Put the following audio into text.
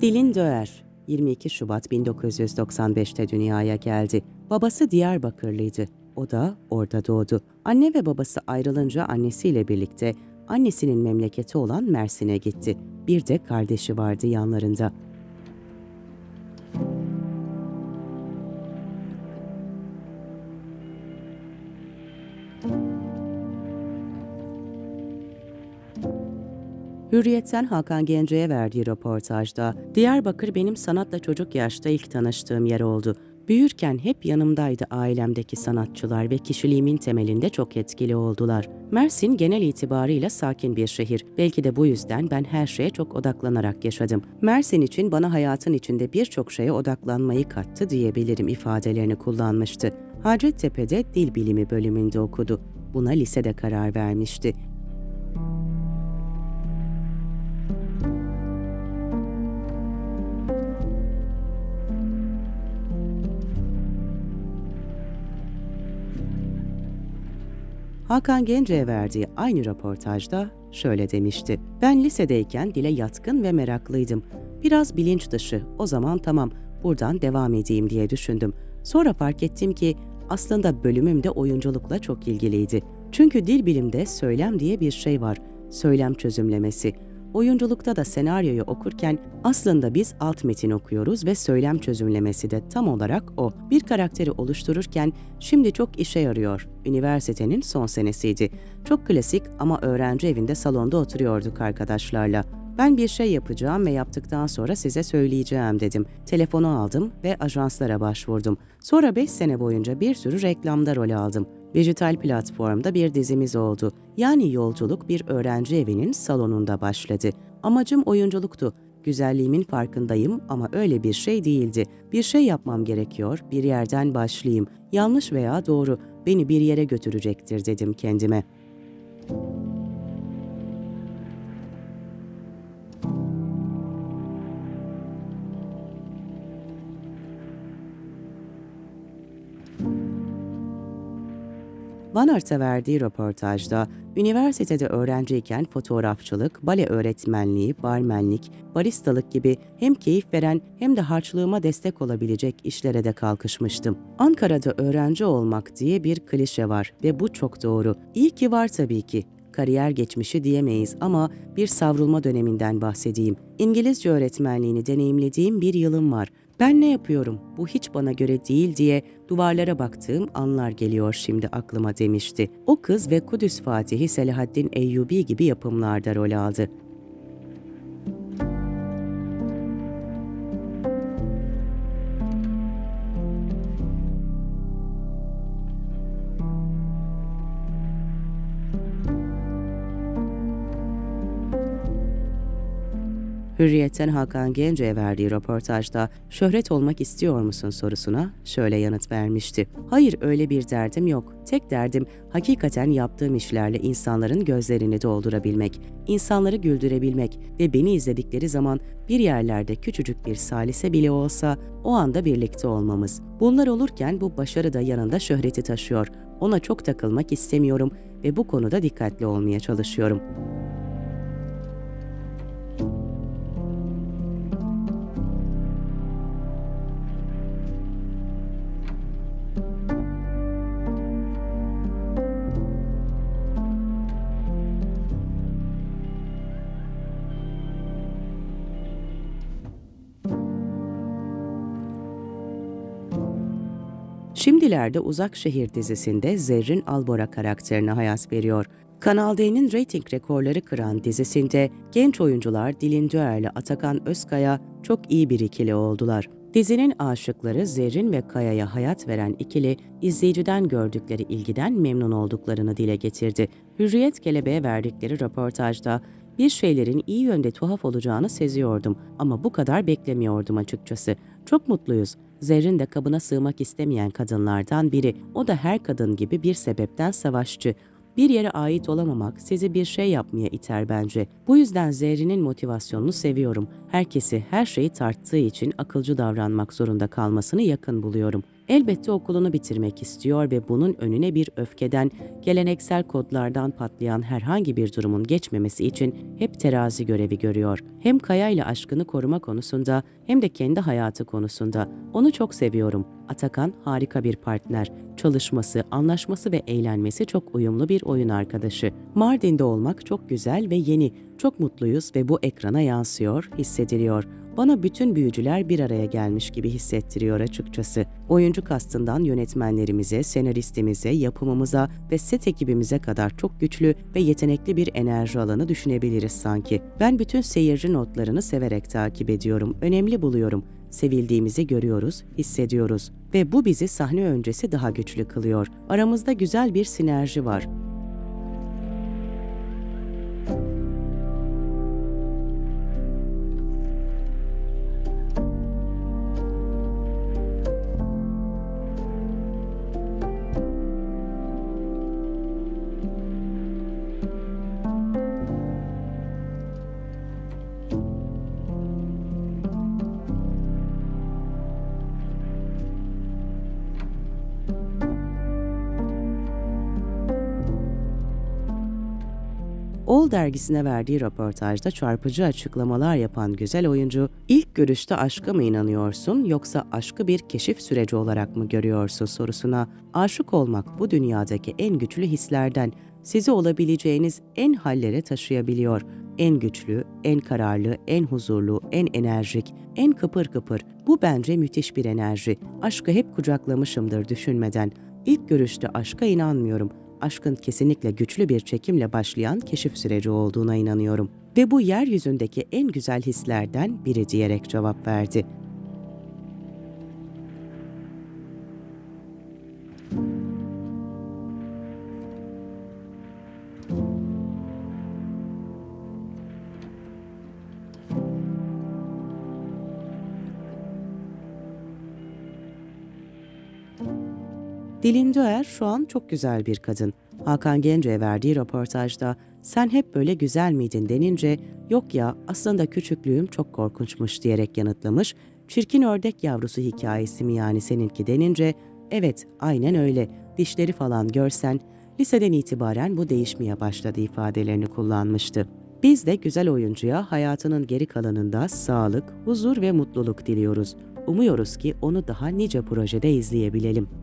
Dilin Döer 22 Şubat 1995'te dünyaya geldi. Babası Diyarbakırlıydı. O da orada doğdu. Anne ve babası ayrılınca annesiyle birlikte annesinin memleketi olan Mersin'e gitti. Bir de kardeşi vardı yanlarında. Hürriyet'ten Hakan Gence'ye verdiği röportajda, Diyarbakır benim sanatla çocuk yaşta ilk tanıştığım yer oldu. Büyürken hep yanımdaydı ailemdeki sanatçılar ve kişiliğimin temelinde çok etkili oldular. Mersin genel itibarıyla sakin bir şehir. Belki de bu yüzden ben her şeye çok odaklanarak yaşadım. Mersin için bana hayatın içinde birçok şeye odaklanmayı kattı diyebilirim ifadelerini kullanmıştı. Hacettepe'de dil bilimi bölümünde okudu. Buna lisede karar vermişti. Hakan Gence'ye verdiği aynı röportajda şöyle demişti. Ben lisedeyken dile yatkın ve meraklıydım. Biraz bilinç dışı, o zaman tamam buradan devam edeyim diye düşündüm. Sonra fark ettim ki aslında bölümüm de oyunculukla çok ilgiliydi. Çünkü dil bilimde söylem diye bir şey var. Söylem çözümlemesi. Oyunculukta da senaryoyu okurken aslında biz alt metin okuyoruz ve söylem çözümlemesi de tam olarak o. Bir karakteri oluştururken şimdi çok işe yarıyor. Üniversitenin son senesiydi. Çok klasik ama öğrenci evinde salonda oturuyorduk arkadaşlarla. Ben bir şey yapacağım ve yaptıktan sonra size söyleyeceğim dedim. Telefonu aldım ve ajanslara başvurdum. Sonra 5 sene boyunca bir sürü reklamda rol aldım. Dijital platformda bir dizimiz oldu. Yani yolculuk bir öğrenci evinin salonunda başladı. Amacım oyunculuktu. Güzelliğimin farkındayım ama öyle bir şey değildi. Bir şey yapmam gerekiyor, bir yerden başlayayım. Yanlış veya doğru, beni bir yere götürecektir dedim kendime. Van Art'a verdiği röportajda, üniversitede öğrenciyken fotoğrafçılık, bale öğretmenliği, barmenlik, baristalık gibi hem keyif veren hem de harçlığıma destek olabilecek işlere de kalkışmıştım. Ankara'da öğrenci olmak diye bir klişe var ve bu çok doğru. İyi ki var tabii ki. Kariyer geçmişi diyemeyiz ama bir savrulma döneminden bahsedeyim. İngilizce öğretmenliğini deneyimlediğim bir yılım var. Ben ne yapıyorum? Bu hiç bana göre değil diye duvarlara baktığım anlar geliyor şimdi aklıma demişti. O kız ve Kudüs Fatihi Selahaddin Eyyubi gibi yapımlarda rol aldı. Hürriyet'ten Hakan Gence'ye verdiği röportajda şöhret olmak istiyor musun sorusuna şöyle yanıt vermişti. Hayır öyle bir derdim yok. Tek derdim hakikaten yaptığım işlerle insanların gözlerini doldurabilmek, insanları güldürebilmek ve beni izledikleri zaman bir yerlerde küçücük bir salise bile olsa o anda birlikte olmamız. Bunlar olurken bu başarı da yanında şöhreti taşıyor. Ona çok takılmak istemiyorum ve bu konuda dikkatli olmaya çalışıyorum. Şimdilerde Uzak Şehir dizisinde Zerrin Albora karakterine hayat veriyor. Kanal D'nin reyting rekorları kıran dizisinde genç oyuncular Dilin ile Atakan Özkaya çok iyi bir ikili oldular. Dizinin aşıkları Zerrin ve Kaya'ya hayat veren ikili, izleyiciden gördükleri ilgiden memnun olduklarını dile getirdi. Hürriyet Kelebeğe verdikleri röportajda bir şeylerin iyi yönde tuhaf olacağını seziyordum ama bu kadar beklemiyordum açıkçası. Çok mutluyuz. Zerrin de kabına sığmak istemeyen kadınlardan biri. O da her kadın gibi bir sebepten savaşçı. Bir yere ait olamamak sizi bir şey yapmaya iter bence. Bu yüzden Zerrin'in motivasyonunu seviyorum. Herkesi her şeyi tarttığı için akılcı davranmak zorunda kalmasını yakın buluyorum. Elbette okulunu bitirmek istiyor ve bunun önüne bir öfkeden, geleneksel kodlardan patlayan herhangi bir durumun geçmemesi için hep terazi görevi görüyor. Hem Kaya ile aşkını koruma konusunda hem de kendi hayatı konusunda. Onu çok seviyorum. Atakan harika bir partner. Çalışması, anlaşması ve eğlenmesi çok uyumlu bir oyun arkadaşı. Mardin'de olmak çok güzel ve yeni. Çok mutluyuz ve bu ekrana yansıyor, hissediliyor. Bana bütün büyücüler bir araya gelmiş gibi hissettiriyor açıkçası. Oyuncu kastından yönetmenlerimize, senaristimize, yapımımıza ve set ekibimize kadar çok güçlü ve yetenekli bir enerji alanı düşünebiliriz sanki. Ben bütün seyirci notlarını severek takip ediyorum, önemli buluyorum. Sevildiğimizi görüyoruz, hissediyoruz ve bu bizi sahne öncesi daha güçlü kılıyor. Aramızda güzel bir sinerji var. Ol dergisine verdiği röportajda çarpıcı açıklamalar yapan güzel oyuncu, ilk görüşte aşka mı inanıyorsun yoksa aşkı bir keşif süreci olarak mı görüyorsun sorusuna, aşık olmak bu dünyadaki en güçlü hislerden, sizi olabileceğiniz en hallere taşıyabiliyor. En güçlü, en kararlı, en huzurlu, en enerjik, en kıpır kıpır. Bu bence müthiş bir enerji. Aşkı hep kucaklamışımdır düşünmeden. İlk görüşte aşka inanmıyorum aşkın kesinlikle güçlü bir çekimle başlayan keşif süreci olduğuna inanıyorum. Ve bu yeryüzündeki en güzel hislerden biri diyerek cevap verdi. Dilin Döer şu an çok güzel bir kadın. Hakan Gence'ye verdiği röportajda sen hep böyle güzel miydin denince yok ya aslında küçüklüğüm çok korkunçmuş diyerek yanıtlamış. Çirkin ördek yavrusu hikayesi mi yani seninki denince evet aynen öyle dişleri falan görsen liseden itibaren bu değişmeye başladı ifadelerini kullanmıştı. Biz de güzel oyuncuya hayatının geri kalanında sağlık, huzur ve mutluluk diliyoruz. Umuyoruz ki onu daha nice projede izleyebilelim.